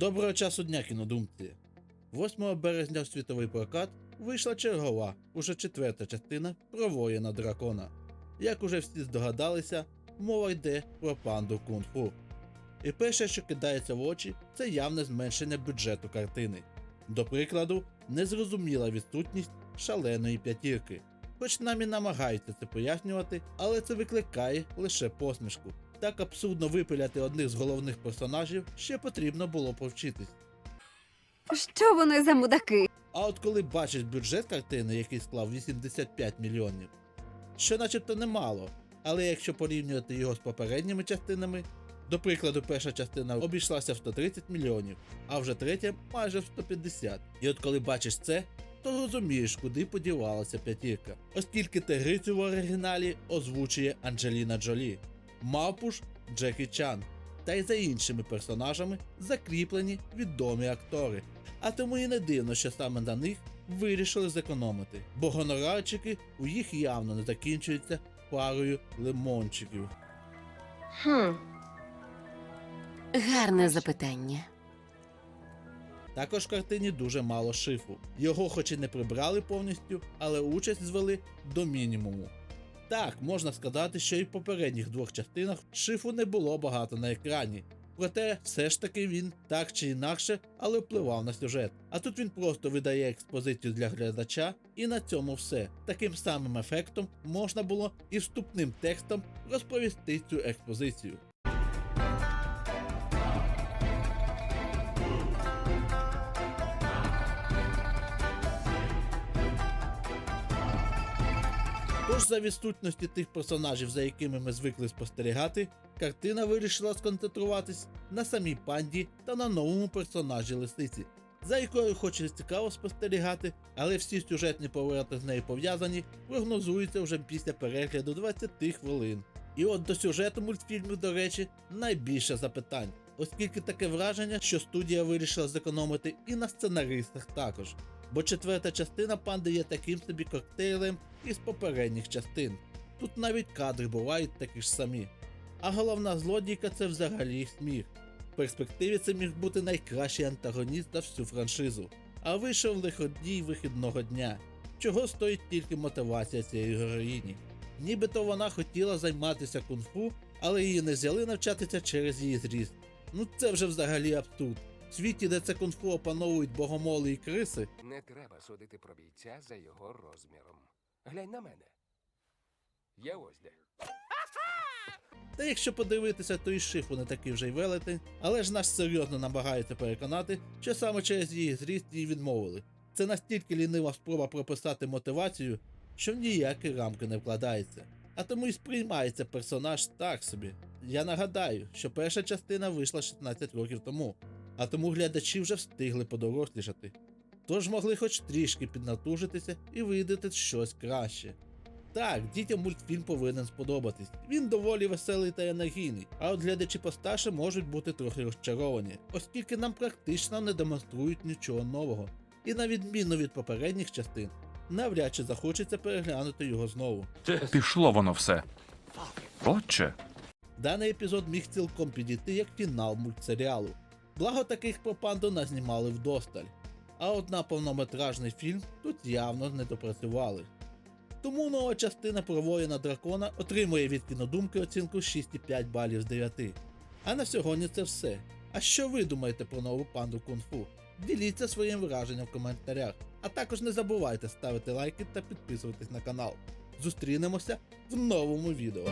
Доброго часу дня, кінодумці! 8 березня в світовий прокат вийшла чергова, уже четверта частина про воїна дракона. Як уже всі здогадалися, мова йде про панду кунг-фу. І перше, що кидається в очі, це явне зменшення бюджету картини. До прикладу, незрозуміла відсутність шаленої п'ятірки. Хоч нам і намагаються це пояснювати, але це викликає лише посмішку. Так абсурдно випиляти одних з головних персонажів ще потрібно було повчитись. Що вони за мудаки? А от коли бачиш бюджет картини, який склав 85 мільйонів, що начебто немало, але якщо порівнювати його з попередніми частинами, до прикладу, перша частина обійшлася в 130 мільйонів, а вже третя майже в 150. І от коли бачиш це, то розумієш, куди подівалася п'ятірка, оскільки тигрицю в оригіналі озвучує Анджеліна Джолі, Мавпуш Джекі Чан, та й за іншими персонажами закріплені відомі актори. А тому і не дивно, що саме на них вирішили зекономити, бо гонорарчики у їх явно не закінчуються парою лимончиків. Хм. Гарне запитання. Також в картині дуже мало шифу. Його хоч і не прибрали повністю, але участь звели до мінімуму. Так, можна сказати, що і в попередніх двох частинах шифу не було багато на екрані. Проте все ж таки він так чи інакше, але впливав на сюжет. А тут він просто видає експозицію для глядача, і на цьому все. Таким самим ефектом можна було і вступним текстом розповісти цю експозицію. Тож за відсутності тих персонажів, за якими ми звикли спостерігати, картина вирішила сконцентруватись на самій панді та на новому персонажі лисиці, за якою хоч цікаво спостерігати, але всі сюжетні повороти з нею пов'язані, прогнозуються вже після перегляду 20 хвилин. І от до сюжету мультфільмів, до речі, найбільше запитань, оскільки таке враження, що студія вирішила зекономити і на сценаристах також. Бо четверта частина панди є таким собі коктейлем із попередніх частин. Тут навіть кадри бувають такі ж самі. А головна злодійка це взагалі сміх. В перспективі це міг бути найкращий антагоніст за всю франшизу. А вийшов лиходій вихідного дня. Чого стоїть тільки мотивація цієї героїні. Нібито вона хотіла займатися кунг-фу, але її не взяли навчатися через її зріст. Ну це вже взагалі абсурд. В світі, де це кунг-фу опановують богомоли і криси, Не треба судити про бійця за його розміром. Глянь на мене. Я ось де. Та якщо подивитися, то і шифу не такий вже й велетень, але ж нас серйозно намагаються переконати, що саме через її зріст її відмовили. Це настільки лінива спроба прописати мотивацію, що в ніякі рамки не вкладається. А тому і сприймається персонаж так собі. Я нагадаю, що перша частина вийшла 16 років тому, а тому глядачі вже встигли подорослішати. Тож могли хоч трішки піднатужитися і видати щось краще. Так, дітям мультфільм повинен сподобатись. Він доволі веселий та енергійний, а от глядачі постарше можуть бути трохи розчаровані, оскільки нам практично не демонструють нічого нового. І на відміну від попередніх частин, навряд чи захочеться переглянути його знову. Пішло воно все. Отче, Даний епізод міг цілком підійти як фінал мультсеріалу. Благо таких про панду назнімали вдосталь. А от на повнометражний фільм тут явно не допрацювали. Тому нова частина про воїна дракона отримує від кінодумки оцінку 6,5 балів з 9. А на сьогодні це все. А що ви думаєте про нову панду кунг-фу? Діліться своїм враженням в коментарях. А також не забувайте ставити лайки та підписуватись на канал. Зустрінемося в новому відео.